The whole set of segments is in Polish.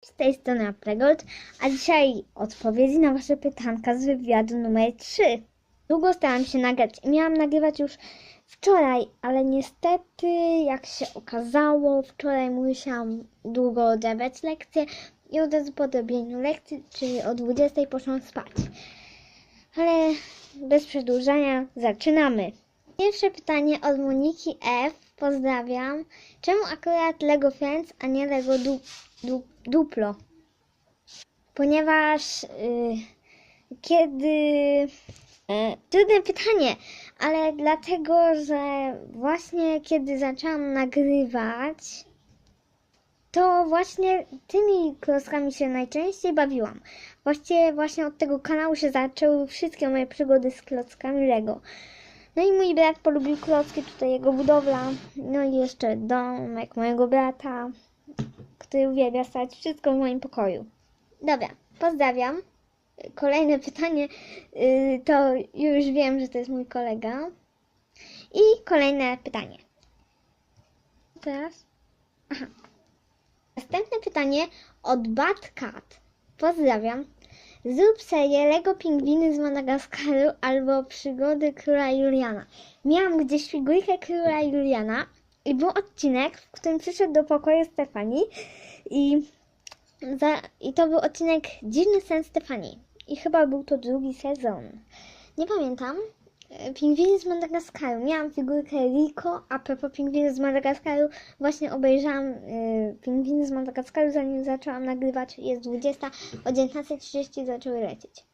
Z tej strony Apregold, a dzisiaj odpowiedzi na Wasze pytanka z wywiadu numer 3. Długo starałam się nagrać i miałam nagrywać już wczoraj, ale niestety, jak się okazało, wczoraj musiałam długo odebrać lekcję i od razu po odrobieniu lekcji, czyli o 20 poszłam spać. Ale bez przedłużania zaczynamy. Pierwsze pytanie od Moniki F. Pozdrawiam. Czemu akurat Lego Friends, a nie Lego du, du, Duplo? Ponieważ y, kiedy. Y, trudne pytanie, ale dlatego, że właśnie kiedy zaczęłam nagrywać, to właśnie tymi klockami się najczęściej bawiłam. Właściwie właśnie od tego kanału się zaczęły wszystkie moje przygody z klockami Lego. No i mój brat polubił klocki, tutaj jego budowla, no i jeszcze domek mojego brata, który uwielbia stać wszystko w moim pokoju. Dobra, pozdrawiam. Kolejne pytanie, yy, to już wiem, że to jest mój kolega. I kolejne pytanie. Teraz? Aha. Następne pytanie od Batcat. Pozdrawiam. Zrób serię Lego Pingwiny z Madagaskaru albo Przygody Króla Juliana. Miałam gdzieś figurkę Króla Juliana i był odcinek, w którym przyszedł do pokoju Stefani i, za, i to był odcinek Dziwny sen Stefani. I chyba był to drugi sezon. Nie pamiętam. Pingwiny z Madagaskaru. Miałam figurkę Rico, a propos Pingwiny z Madagaskaru właśnie obejrzałam y, Pingwiny z Madagaskaru zanim zaczęłam nagrywać. Jest 20, o 19.30 zaczęły lecieć.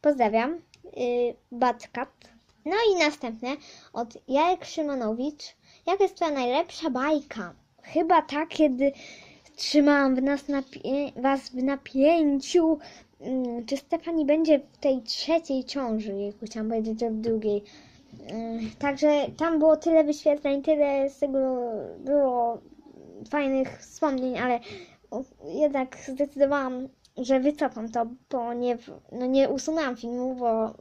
Pozdrawiam. Y. No i następne od Jarek Szymanowicz. Jaka jest Twoja najlepsza bajka? Chyba ta, kiedy trzymałam w nas napie- was w napięciu, mm, czy Stefani będzie w tej trzeciej ciąży, jak chciałam powiedzieć, że w drugiej. Mm, Także tam było tyle wyświetleń, tyle z tego było fajnych wspomnień, ale jednak zdecydowałam, że wycofam to, bo nie, no nie usunęłam filmu, bo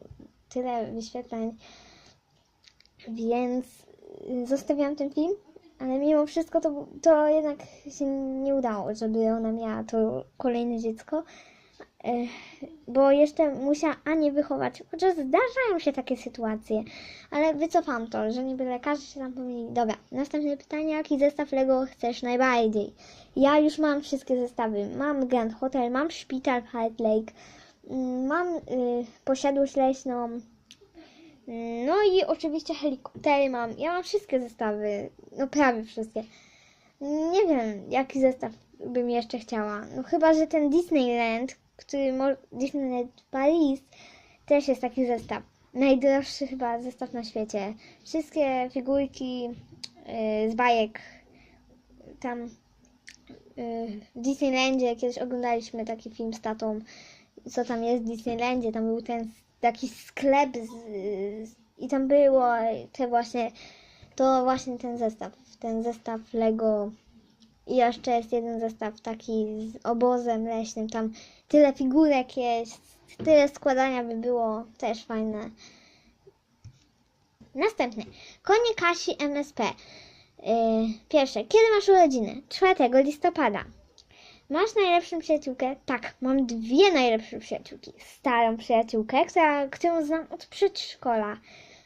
tyle wyświetleń, więc zostawiłam ten film, ale mimo wszystko to, to jednak się nie udało, żeby ona miała to kolejne dziecko. Bo jeszcze musiała Anię wychować, chociaż zdarzają się takie sytuacje, ale wycofam to, że niby lekarze się tam pomyli. Dobra, następne pytanie, jaki zestaw Lego chcesz najbardziej? Ja już mam wszystkie zestawy. Mam Grand Hotel, mam szpital Hard Lake, mm, mam y, posiadłość leśną, no i oczywiście helikoptery mam. Ja mam wszystkie zestawy, no prawie wszystkie. Nie wiem, jaki zestaw bym jeszcze chciała. No chyba, że ten Disneyland, który Disneyland Paris też jest taki zestaw. Najdroższy chyba zestaw na świecie. Wszystkie figurki yy, z bajek tam yy, w Disneylandzie kiedyś oglądaliśmy taki film z tatą, co tam jest w Disneylandzie. Tam był ten taki sklep z, z, i tam było te właśnie to właśnie ten zestaw, ten zestaw Lego i jeszcze jest jeden zestaw taki z obozem leśnym, tam tyle figurek jest, tyle składania by było, też fajne. Następny. Konie Kasi MSP. Yy, pierwsze. Kiedy masz urodziny? 4 listopada. Masz najlepszą przyjaciółkę? Tak, mam dwie najlepsze przyjaciółki. Starą przyjaciółkę, która, którą znam od przedszkola.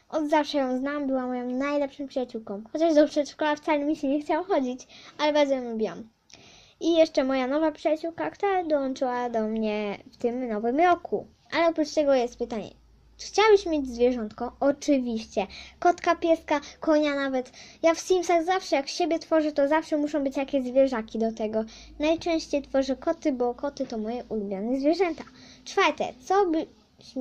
Od zawsze ją znam, była moją najlepszą przyjaciółką. Chociaż do przedszkola wcale mi się nie chciało chodzić, ale bardzo ją lubiłam. I jeszcze moja nowa przyjaciółka, która dołączyła do mnie w tym nowym roku. Ale oprócz tego jest pytanie. Czy chciałabyś mieć zwierzątko? Oczywiście. Kotka, pieska, konia nawet. Ja w Simsach zawsze jak siebie tworzę, to zawsze muszą być jakieś zwierzaki do tego. Najczęściej tworzę koty, bo koty to moje ulubione zwierzęta. Czwarte, co by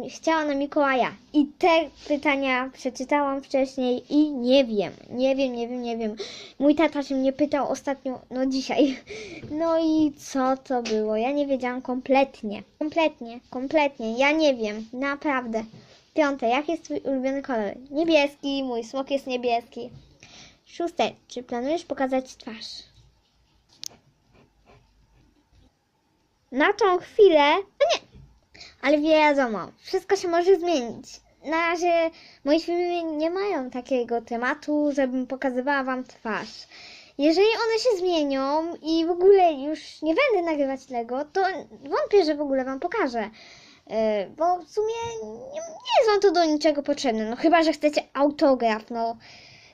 chciała na Mikołaja? I te pytania przeczytałam wcześniej i nie wiem, nie wiem, nie wiem, nie wiem. Mój tata się mnie pytał ostatnio, no dzisiaj. No i co to było? Ja nie wiedziałam kompletnie. Kompletnie, kompletnie. Ja nie wiem, naprawdę. Piąte, jaki jest twój ulubiony kolor? Niebieski, mój smok jest niebieski. Szóste, czy planujesz pokazać twarz? Na tą chwilę, no nie, ale wiadomo, wszystko się może zmienić. Na razie moje filmy nie mają takiego tematu, żebym pokazywała Wam twarz. jeżeli one się zmienią i w ogóle już nie będę nagrywać Lego, to wątpię, że w ogóle Wam pokażę. Yy, Bo w sumie nie, nie jest Wam to do niczego potrzebne. No chyba, że chcecie autograf, no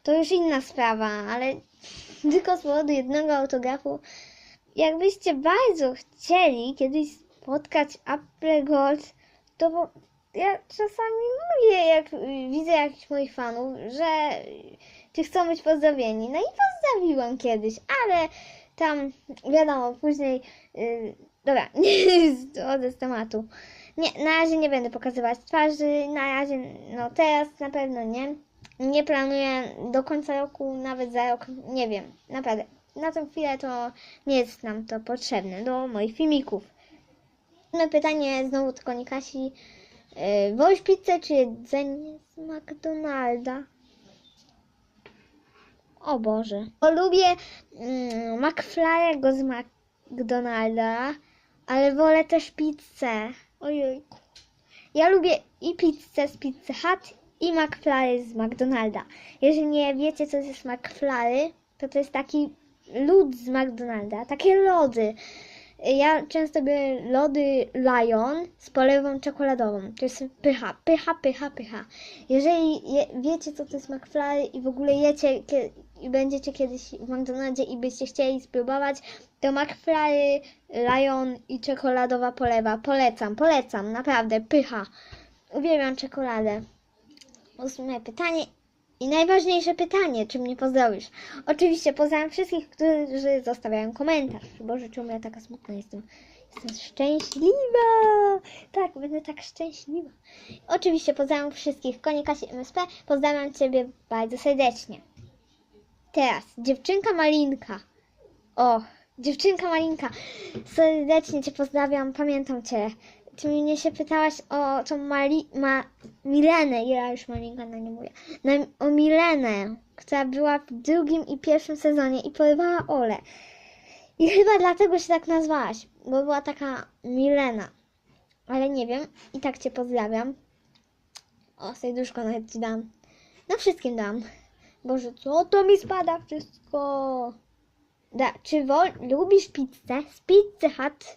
to już inna sprawa, ale tylko z powodu jednego autografu. Jakbyście bardzo chcieli kiedyś spotkać Apple Gold, to bo- ja czasami mówię, jak widzę jakichś moich fanów, że czy chcą być pozdrowieni. No i pozdrowiłam kiedyś, ale tam wiadomo, później. Yy, dobra, odchodzę z tematu. Nie, na razie nie będę pokazywać twarzy, na razie, no teraz na pewno nie. Nie planuję do końca roku, nawet za rok, nie wiem, naprawdę. Na tę chwilę to nie jest nam to potrzebne do moich filmików. No pytanie znowu tylko nie Kasi. Yy, wolisz pizzę czy jedzenie z McDonalda? O Boże. Bo lubię mm, McFly'ego z McDonalda, ale wolę też pizzę. Ojejku. Ja lubię i pizzę z Pizzy Hut i McFly z McDonalda. Jeżeli nie wiecie, co to jest McFly, to to jest taki lód z McDonalda, takie lody. Ja często biorę lody Lion z polewą czekoladową. To jest pycha, pycha, pycha, pycha. Jeżeli je, wiecie, co to jest McFly i w ogóle jecie i będziecie kiedyś w McDonaldzie i byście chcieli spróbować, to McFly, Lion i czekoladowa polewa. Polecam, polecam, naprawdę, pycha. Uwielbiam czekoladę. Ósme pytanie i najważniejsze pytanie, czy mnie pozdrowisz? Oczywiście pozdrawiam wszystkich, którzy zostawiają komentarz. Boże, czemu ja taka smutna jestem? Jestem szczęśliwa! Tak, będę tak szczęśliwa. Oczywiście pozdrawiam wszystkich Konie Kasi MSP. Pozdrawiam Ciebie bardzo serdecznie. Teraz, dziewczynka Malinka. O, dziewczynka Malinka. Serdecznie Cię pozdrawiam, pamiętam Cię. Ty mnie się pytałaś o tą Mali, ma, Milenę, ja już Malinka na nie mówię, na, o Milenę, która była w drugim i pierwszym sezonie i porywała Ole. I chyba dlatego się tak nazwałaś, bo była taka Milena. Ale nie wiem, i tak Cię pozdrawiam. O, serduszko nawet Ci dam. Na wszystkim dam. Boże, co to mi spada wszystko? Da, czy wol, lubisz pizzę? Z Pizzy Hut.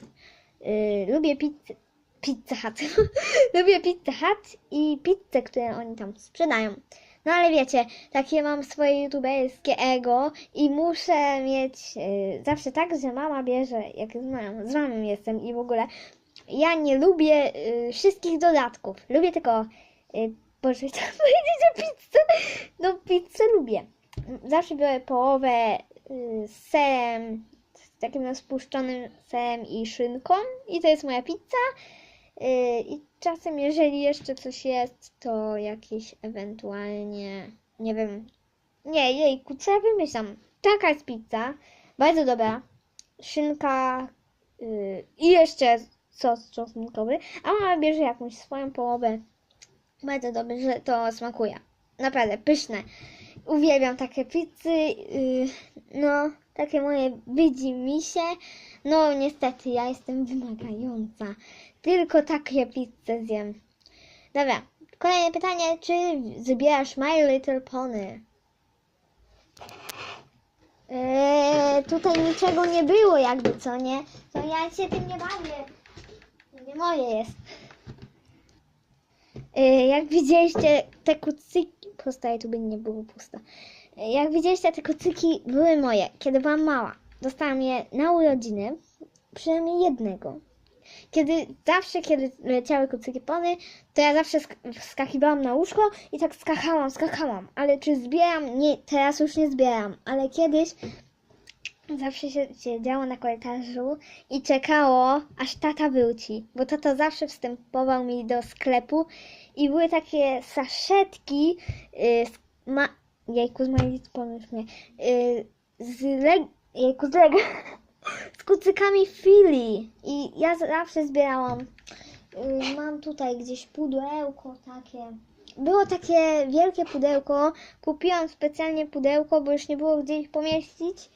Yy, lubię pizzę. Pizza Hut. lubię Pizza Hut i pizzę, które oni tam sprzedają. No ale wiecie, takie mam swoje youtuberskie ego i muszę mieć yy, zawsze tak, że mama bierze, jak z mamą, z mamą jestem i w ogóle ja nie lubię yy, wszystkich dodatków. Lubię tylko, yy, Boże, chciałam powiedzieć o pizzę. No pizzę lubię. Zawsze biorę połowę yy, z serem, z takim rozpuszczonym serem i szynką i to jest moja pizza. Yy, I czasem, jeżeli jeszcze coś jest, to jakieś ewentualnie, nie wiem, nie, jejku, co ja wymyślam? Taka jest pizza, bardzo dobra, szynka yy, i jeszcze sos czosnkowy, a mama bierze jakąś swoją połowę. Bardzo dobrze, to smakuje. Naprawdę, pyszne. Uwielbiam takie pizzy, yy, no, takie moje widzi mi się. No, niestety, ja jestem wymagająca. Tylko takie pizze zjem. Dobra, kolejne pytanie. Czy zbierasz My Little Pony? Eee, tutaj niczego nie było jakby, co nie? To ja się tym nie bawię. To nie moje jest. Eee, jak widzieliście, te kucyki... Pusta YouTube nie było pusta. Eee, jak widzieliście, te kucyki były moje, kiedy byłam mała. Dostałam je na urodziny. Przynajmniej jednego kiedy zawsze, kiedy leciały kucyki pony, to ja zawsze sk- skakiwałam na łóżko i tak skakałam, skakałam. Ale czy zbieram? Nie, teraz już nie zbieram, ale kiedyś zawsze się siedziało na korytarzu i czekało, aż tata wróci, bo tata zawsze wstępował mi do sklepu i były takie saszetki yy, z ma... Jejku, z mojej pomyśl mnie. Yy, z leg... Jejku, z leg... z kucykami Fili i ja zawsze zbierałam. Yy, mam tutaj gdzieś pudełko takie. Było takie wielkie pudełko. Kupiłam specjalnie pudełko, bo już nie było gdzie ich pomieścić.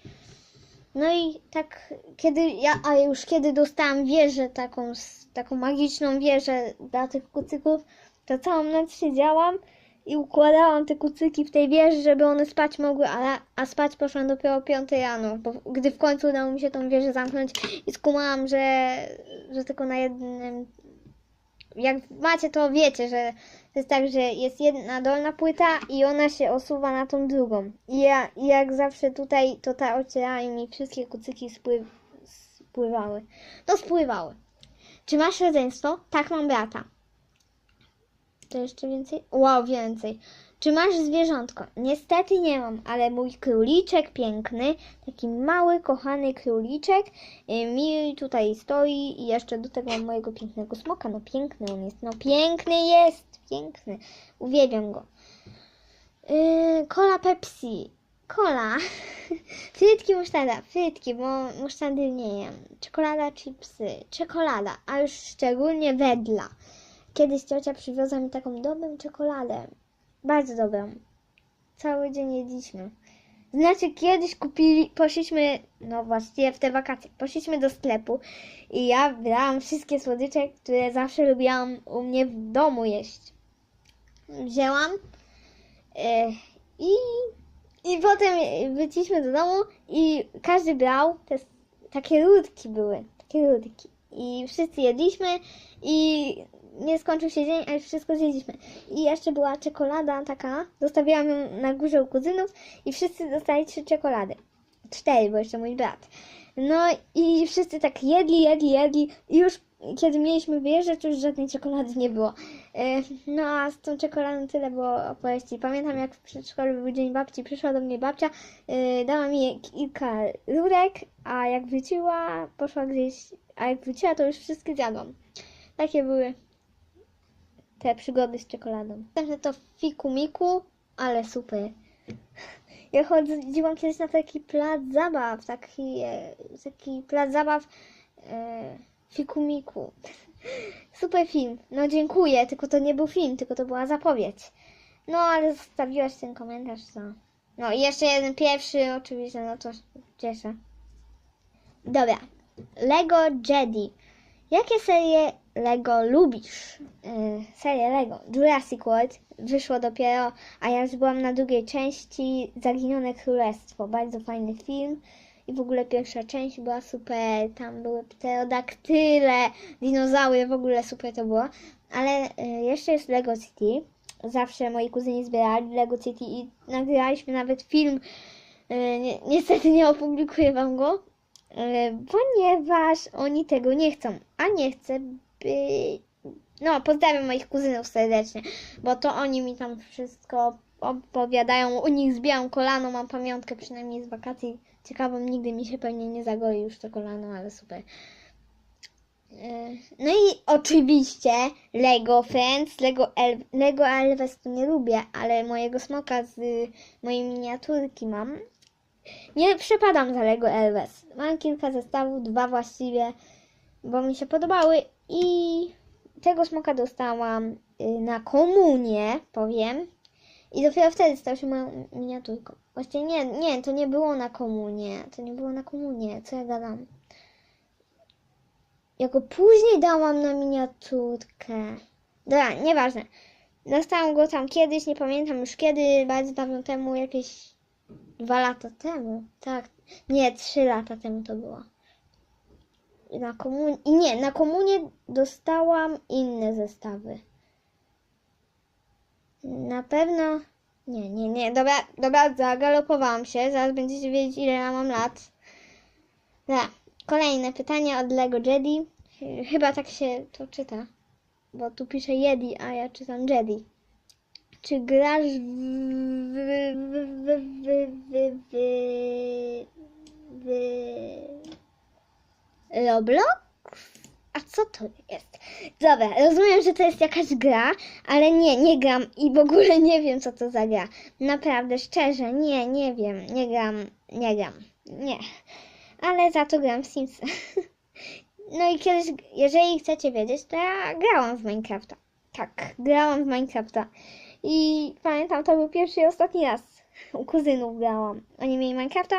No i tak, kiedy ja, a już kiedy dostałam wieżę, taką, taką magiczną wieżę dla tych kucyków, to całą noc siedziałam i układałam te kucyki w tej wieży, żeby one spać mogły, a, a spać poszłam dopiero o 5 rano, bo gdy w końcu udało mi się tą wieżę zamknąć i skumałam, że, że tylko na jednym jak macie, to wiecie, że to jest tak, że jest jedna dolna płyta i ona się osuwa na tą drugą. I ja jak zawsze tutaj, to ta ociera i mi wszystkie kucyki spły, spływały. No spływały. Czy masz rodzeństwo? Tak, mam brata. To jeszcze więcej? Wow, więcej. Czy masz zwierzątko? Niestety nie mam, ale mój króliczek piękny, taki mały, kochany króliczek, y, mi tutaj stoi i jeszcze do tego mam mojego pięknego smoka. No piękny on jest, no piękny jest, piękny. Uwielbiam go. Yy, Cola Pepsi. Cola. Frytki musztarda. Frytki, bo musztardy nie jem. Czekolada, chipsy. Czekolada, a już szczególnie wedla. Kiedyś ciocia przywiozła mi taką dobrą czekoladę. Bardzo dobrą. Cały dzień jedliśmy. Znaczy, kiedyś kupili, poszliśmy, no właściwie w te wakacje, poszliśmy do sklepu i ja brałam wszystkie słodycze, które zawsze lubiłam u mnie w domu jeść. Wzięłam e, i, i potem wróciliśmy do domu i każdy brał, te, takie rudki były, takie rudki. I wszyscy jedliśmy i nie skończył się dzień, a już wszystko zjedliśmy. I jeszcze była czekolada taka, zostawiłam ją na górze u kuzynów i wszyscy dostali trzy czekolady. Cztery, bo jeszcze mój brat. No i wszyscy tak jedli, jedli, jedli i już kiedy mieliśmy wyjeżdżać, już żadnej czekolady nie było. E, No a z tą czekoladą tyle było opowieści. Pamiętam jak w przedszkolu był dzień babci, przyszła do mnie babcia, e, dała mi kilka rurek, a jak wróciła, poszła gdzieś, a jak wróciła, to już wszystkie zjadłam. Takie były te przygody z czekoladą. Następne to fiku miku, ale super. Ja chodziłam kiedyś na taki plac zabaw, taki, e, taki plac zabaw e, fiku miku. Super film. No dziękuję, tylko to nie był film, tylko to była zapowiedź. No ale zostawiłaś ten komentarz, co? No i jeszcze jeden pierwszy, oczywiście, no to cieszę. Dobra. Lego Jedi. Jakie serie Lego lubisz? Yy, serię Lego. Jurassic World wyszło dopiero, a ja już byłam na drugiej części Zaginione Królestwo. Bardzo fajny film. I w ogóle pierwsza część była super. Tam były pterodaktyle, dinozaury, w ogóle super to było. Ale y, jeszcze jest Lego City. Zawsze moi kuzyni zbierali Lego City i nagraliśmy nawet film. Y, ni- niestety nie opublikuję wam go, ponieważ oni tego nie chcą, a nie chcę by... No, pozdrawiam moich kuzynów serdecznie, bo to oni mi tam wszystko opowiadają, u nich zbijam kolano, mam pamiątkę przynajmniej z wakacji, ciekawą, nigdy mi się pewnie nie zagoi już to kolano, ale super. E, No i oczywiście Lego Friends, Lego, El Lego Elves to nie lubię, ale mojego smoka z mojej miniaturki mam. Nie przepadam za Lego Elves. Mam kilka zestawów, dwa właściwie, bo mi się podobały i tego smoka dostałam y, na komunię, powiem. I dopiero wtedy stał się moją miniaturką. Właściwie nie, nie, to nie było na komunię. To nie było na komunię. Co ja gadam? Ja go później dałam na miniaturkę. Dobra, nieważne. Dostałam go tam kiedyś, nie pamiętam już kiedy, bardzo dawno temu, jakieś Dwa lata temu, tak. Nie, trzy lata temu to było. Na komunie, i nie, na komunie dostałam inne zestawy. Na pewno. Nie, nie, nie. Dobra, dobra, zagalopowałam się. Zaraz będziecie wiedzieć, ile ja mam lat. Dobra, kolejne pytanie od Lego Jedi. Ch- Chyba tak się to czyta. Bo tu pisze Jedi, a ja czytam Jedi. Czy grasz w, w, w, w, w, w, w, Roblox? A co to jest? Dobra, rozumiem, że to jest jakaś gra, ale nie, nie gram i w ogóle nie wiem, co to za gra. Naprawdę, szczerze, nie, nie wiem, nie gram, nie gram, nie. Ale za to gram w Sims. No i kiedyś, jeżeli chcecie wiedzieć, to ja grałam w Minecrafta. Tak, grałam w Minecrafta. I pamiętam, to był pierwszy i ostatni raz. U kuzynów grałam. Oni mieli Minecrafta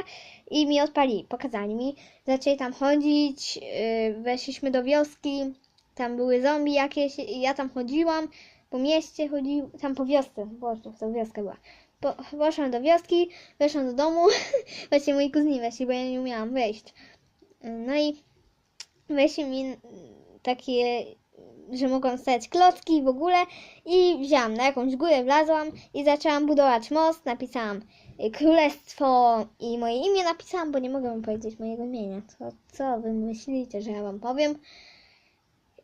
i mi odpalili, pokazali mi. Zaczęli tam chodzić, yy, weszliśmy do wioski, tam były zombie jakieś, i ja tam chodziłam. po mieście chodził, tam po wiosce, boże, to wioska była. Po, poszłam do wioski, weszłam do domu, właśnie moi kuzyni weszli, bo ja nie umiałam wejść. No i weszli mi takie, że mogłam stać klocki w ogóle i wzięłam na jakąś górę, wlazłam i zaczęłam budować most, napisałam y, królestwo i moje imię napisałam, bo nie mogę wam powiedzieć mojego imienia. Co, co wy myślicie, że ja wam powiem?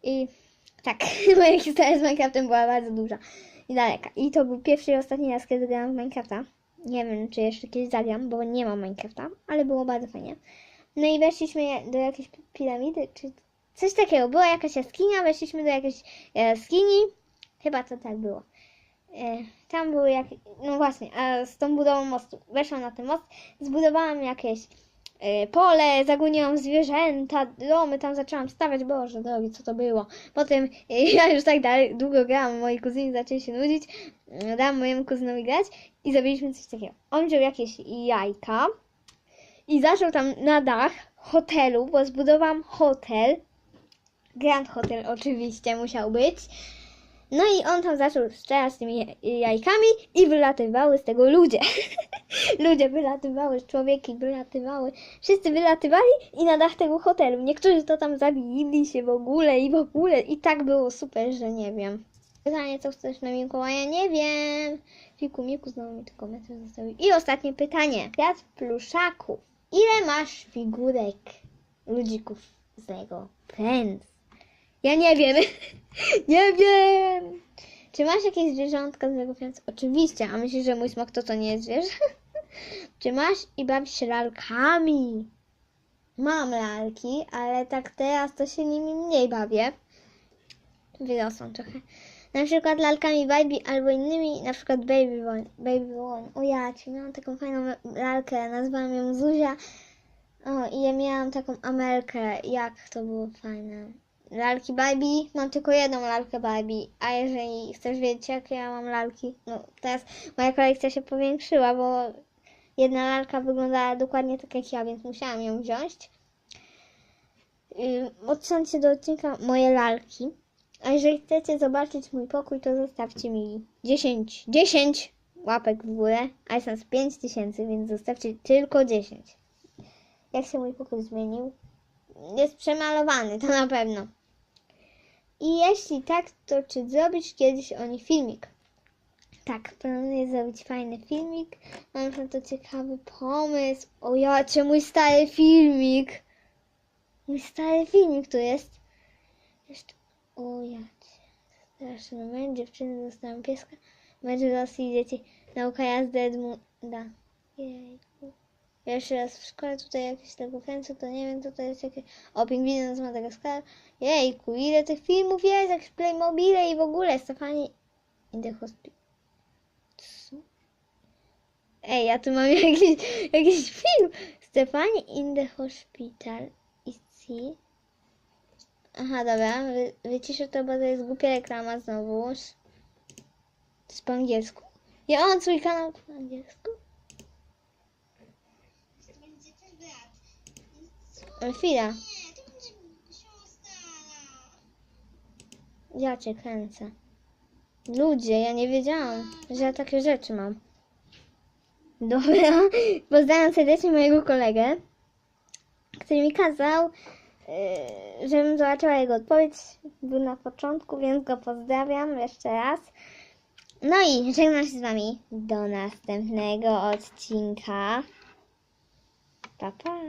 I tak, moja historia z Minecraftem była bardzo duża i daleka. I to był pierwszy i ostatni raz, kiedy grałam w Minecrafta. Nie wiem, czy jeszcze kiedyś zagram, bo nie mam Minecrafta, ale było bardzo fajnie. No i weszliśmy do jakiejś piramidy, czy coś takiego. Była jakaś jaskinia, weszliśmy do jakiejś jaskini. Chyba to tak było. E, Tam były jak... No właśnie, a z tą budową mostu. Weszłam na ten most, zbudowałam jakieś e, pole, zagoniłam zwierzęta, domy, tam zaczęłam stawiać, boże drogi, co to było. Potem e, ja już tak dalej, długo grałam, moi kuzyni zaczęli się nudzić, e, dałam mojemu kuzynowi grać i zrobiliśmy coś takiego. On wziął jakieś jajka i zaczął tam na dach hotelu, bo zbudowałam hotel, Grand Hotel oczywiście musiał być. No i on tam zaczął strzelać tymi jaj- jajkami i wylatywały z tego ludzie. ludzie wylatywały, człowieki wylatywały, wszyscy wylatywali i na dach tego hotelu. Niektórzy to tam zabili się w ogóle i w ogóle i tak było super, że nie wiem. Pytanie, co chcesz na Mikołaja? Nie wiem. Fiku, Miku znowu mi tylko metr zostawił. I ostatnie pytanie. Kwiat pluszaków. Ile masz figurek ludzików z Lego Friends? Ja nie wiem. nie wiem. Czy masz jakieś zwierzątka z Lego Friends? Oczywiście. A myślisz, że mój smok to co nie jest zwierzę? Czy masz i bawisz się lalkami? Mam lalki, ale tak teraz to się nimi mniej bawię. Wyrosłam trochę. Na przykład lalkami Baby albo innymi, na przykład Baby One. Baby One. O ja ci miałam taką fajną lalkę, nazwałam ją Zuzia. O, i ja miałam taką Amelkę. Jak to było fajne. Lalki Barbie, mam tylko jedną lalkę Barbie, a jeżeli chcesz wiedzieć, jakie ja mam lalki, no teraz moja kolekcja się powiększyła, bo jedna lalka wyglądała dokładnie tak jak ja, więc musiałam ją wziąć. Odsyłam do odcinka moje lalki. A jeżeli chcecie zobaczyć mój pokój, to zostawcie mi 10, 10 łapek w górę, a jest nas 5000, więc zostawcie tylko 10. Jak się mój pokój zmienił? Jest przemalowany, to na pewno. I jeśli tak, to czy zrobisz kiedyś o nich filmik? Tak, planuję zrobić fajny filmik. Mam na to ciekawy pomysł. O jacie, mój stary filmik. Mój stary filmik tu jest. Jeszcze, o jacie. Straszny moment, dziewczyny dostają pieska. Mecz Rosji dzieci. Nauka jazdy Edmunda. Jejku. Jeszcze raz w szkole tutaj jakieś tego kręcą, to nie wiem co to jest jakieś... O, pingwiny z Madagaskaru. Jejku, ile tych filmów jest, jakieś Playmobile i w ogóle. Stefani in the hospital. Co? Ej, ja tu mam jakiś, jakiś film. Stefani in the hospital. I see. Aha, dobra, wy, wyciszę to, bo to jest głupia reklama znowuż. To jest po angielsku? Ja mam swój kanał po angielsku. To będzie ten brat. Ale Chwila, ja cię kręcę. Ludzie, ja nie wiedziałam, że ja takie rzeczy mam. Dobra, pozdrawiam serdecznie mojego kolegę, który mi kazał, yy, żebym zobaczyła jego odpowiedź. Był na początku, więc go pozdrawiam jeszcze raz. No i żegnam się z wami do następnego odcinka. Pa, pa.